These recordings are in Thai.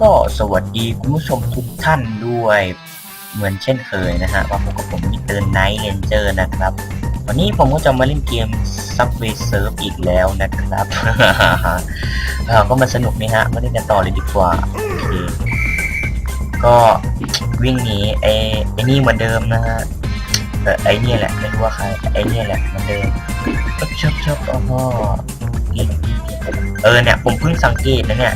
ก็สวัสดีคุณผู้ชมทุกท่านด้วย เหมือนเช่นเคยนะฮะว่าพบกับผมมิเตอร์ไนท์เรนเจอร์นะครับ วันนี้ผมก็จะมาเล่นเกม Subway Surf อีกแล้วนะครับเออก็มาสนุกนี่ฮะมาเล่นกันต่อเลยดีกว่าโอเคก็วิ่งหนีไอ้ไอ้นี่เหมือนเดิมนะฮะแต่ไอ้เนี่ยแหละไม่รู้ว่าใครไอ้เนี่ยแหละเหมือนเดิมชอบชอบชอบอ๋ออีกอีกอีกเออเนี่ยผมเพิ่งสังเกตนะเนี่ย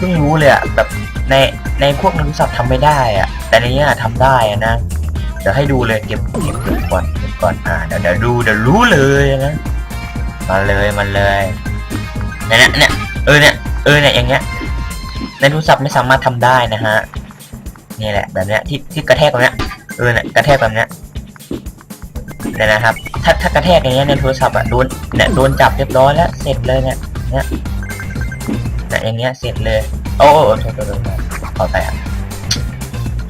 เพิ่งรู้เลยอะแบบในในพวกนักวิชาทำไม่ได้อะแต่ในเนี้ยทำได้อะนะเดี๋ยวให้ดูเลยเก็บเก็บเก็บก่อนเก็บก่อนอ่าเดี๋ยวเดี๋ยวดูเดี๋ยวรู้เลยนะมาเลยมาเลยเนี่ยเนี่ยเออเนี่ยเออเนี่ยอย่างเงี้ยในโทรศัพท์ไม่สามารถทำได้นะฮะนี่แหละแบบเนี้ยที่ที่กระแทกแบบเนี้ยเออเนี่ยกระแทกแบบเนี้ยเนี่ยนะครับ ถ้าถ้ากระแทกอย่างเงี้ยในโทรศัพท์อะโดนเนี่ยโดนจับเรียบร้อยแล้วเสร็จเลยเนี่ยเนี่ย นี่ยอย่างเงี้ยเสร็จเลย โอ้โอ้โทษโทษขอแต่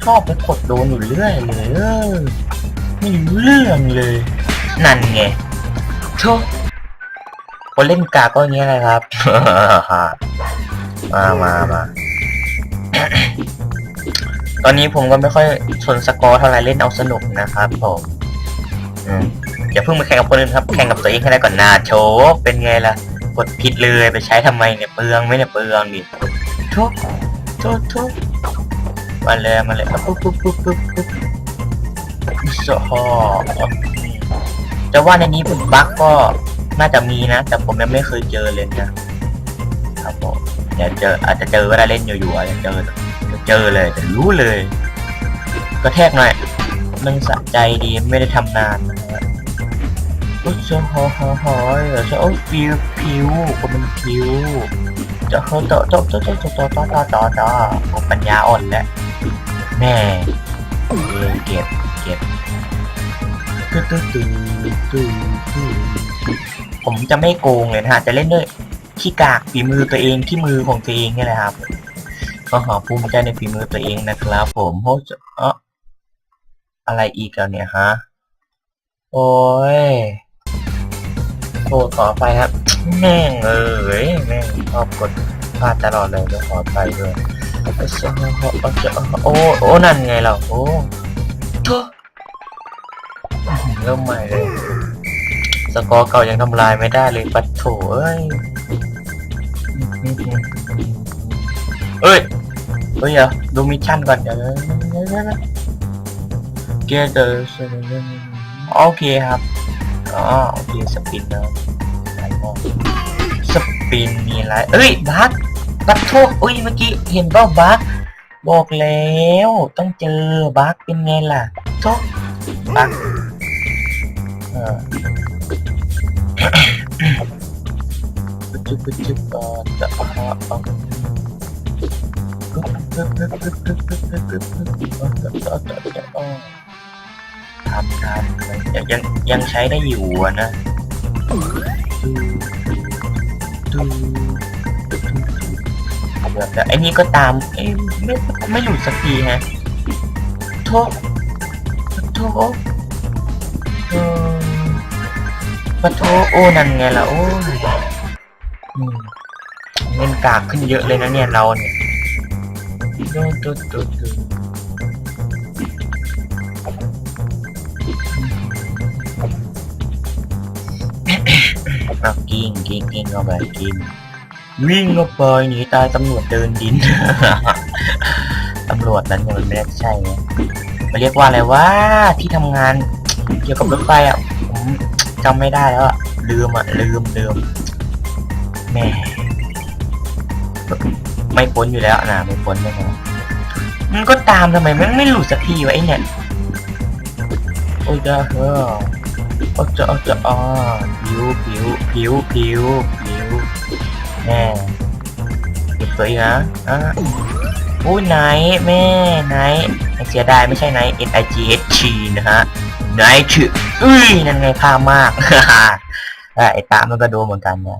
ชอบไปกดโดนอยู่เรื่อยเลยไม่รู้เรื่องเลย นั่นไงโธ่คนเล่นกาก็อย่างเงี้ยเลยครับ มามามาตอนนี้ผมก็ไม่ค่อยสนสกอร์เท่าไหรเล่นเอาสนุกนะครับผมอืมอย่าเพิ่งมาแข่งกับคนอื่นครับ แข่งกับตัวเองให้ได้ก่อนนาโชว์เป็นไงล่ะ กดผิดเลยไปใช้ทำไมเนี่ยเปลืองไม่เนี่ยเปลืองดิทุกทุกทุกมาเลยมาเลยปุ๊บปุ๊บปุ๊บปุ๊บปุ๊บสฮอจะว่าในนี้ผมบั๊กก็น่าจะมีนะ แต่ผมยังไม่เคยเจอเลยนะครับผมเดี๋ยวเจออาจจะเจอเวลาเล่นอยู่ๆอาจจะเจอเจอเลยแต่รู้เลยกระแทกหน่อยมันสะใจดีไม่ได้ทำนานนะ ฮะโอ้จะหอหอหอยจะโอ้ยผิวผิวก็มันผิวจะเขาโตโตโตโตโตโตโตโตโตโตโอ้ปัญญาอ่อนแล้วแม่เออเก็บเก็บตื้อตื้อตื้อตื้อตื้อผมจะไม่โกงเลยนะฮะ จะเล่นด้วยขี้กากฝีมือตัวเองที่มือของตัวเองนี่แหละครับ ก็ขอภูมิใจในฝีมือตัวเองนะครับผมโอ้จะเอออะไรอีกแล้วเนี่ยฮะ โอ้ย โทษขอไปครับ แม่งเอ้ยแม่งชอบกดพลาดตลอดเลยก็ขอไปด้วยโอ้โอ้นั่นไงเราโอ้ทุเริ่มใหม่เลย สกอร์เก่ายังทำลายไม่ได้เลยปัดโถเอ้ยเอ้ยเฮ้ยเดี๋ยวดูมิชชั่นก่อนเดี๋ยวเกียร์เดอร์โอเคครับ อ๋อโอเคสปินนะไหนบอกสปินมีอะไรเอ้ยบัคบัคโชคอุ้ยเมื่อกี้เห็นป่าบัคบอกแล้วต้องเจอบัคเป็นไงล่ะโชคบัคเออจุ๊บจุ๊บจุ๊บเออจะเอาเอา ทำทำยังยังยังใช้ได้อยู่อะนะแต่ไอ้นี่ก็ตามเอ้ไม่ไม่หลุดสักทีฮะโทษโทษเออปะโทโอ้นั่นไงล่ะโอ้ยเงินกากขึ้นเยอะเลยนะเนี่ยเราเนี่ยดูดูดูดู เอากินกินกินเข้าไปกินวิ่งเข้าไปหนีตายตำรวจเดินดิน ตำรวจนั้นมันไม่ได้ใช่ไงมันเรียกว่าอะไรว่าที่ทำงานเกี่ยวกับรถไฟอะผมจำไม่ได้แล้วอะลืมอะลืมลืมแม่ไม่พ้นอยู่แล้วนะไม่พ้นแน่นอนมันก็ตามทำไมมันไม่หลุดสักทีวะไอ้เนี่ยโอ้ยเฮ้อ โอ้จะโอ้จะอ๋อผิวผิวผิวผิวผิวแม่เก็บตัวอีกนะอะอุ้ยไหนแม่ไหนเสียดายไม่ใช่ไหน N I G H T นะฮะไหนชื่ออุ้ยนั่นไงพามากฮ่าไอ้ตามันก็โดนเหมือนกันเนี่ย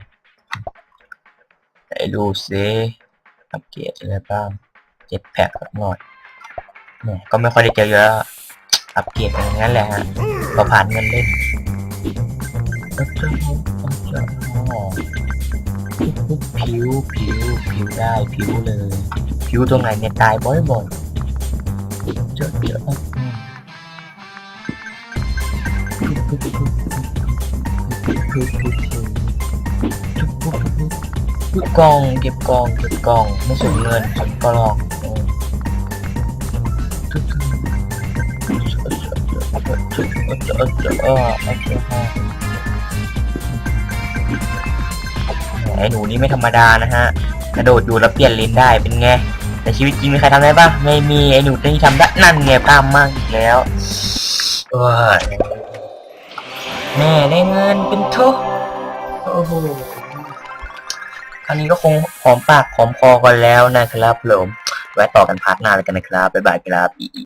ไอ้ดูซิอัปเกรดอะไรบ้างเจ็ดแพ็คหน่อยเนี่ยก็ไม่ค่อยได้เจอเยอะ อัปเกรดอย่างนั้นแหละฮะก็ผ่านเงินเล่นผิวผิวผิวได้ผิวเลย ผิอยู่ตรงไหนเนี่ยตายบ่อยๆเจอเจออืมเก็บกล่องเก็บกองเก็บกองไม่สนเงินสนกล่อง อืมไอ้หนูนี่ไม่ธรรมดานะฮะ กระโดดอยู่แล้วเปลี่ยนเลนได้เป็นไง แต่ชีวิตจริงมีใครทำได้ปะไม่มีไอ้หนูที่ทำได้นั่นไงตามมากอีกแล้วโอ้ยแม่ได้เงินเป็นทุกโอ้โหคราวนี้ก็คงหอมปากหอมคอกันแล้วนะครับผมไว้ต่อกันพาร์ทหน้าเลยกันนะครับ บ๊ายบายครับอี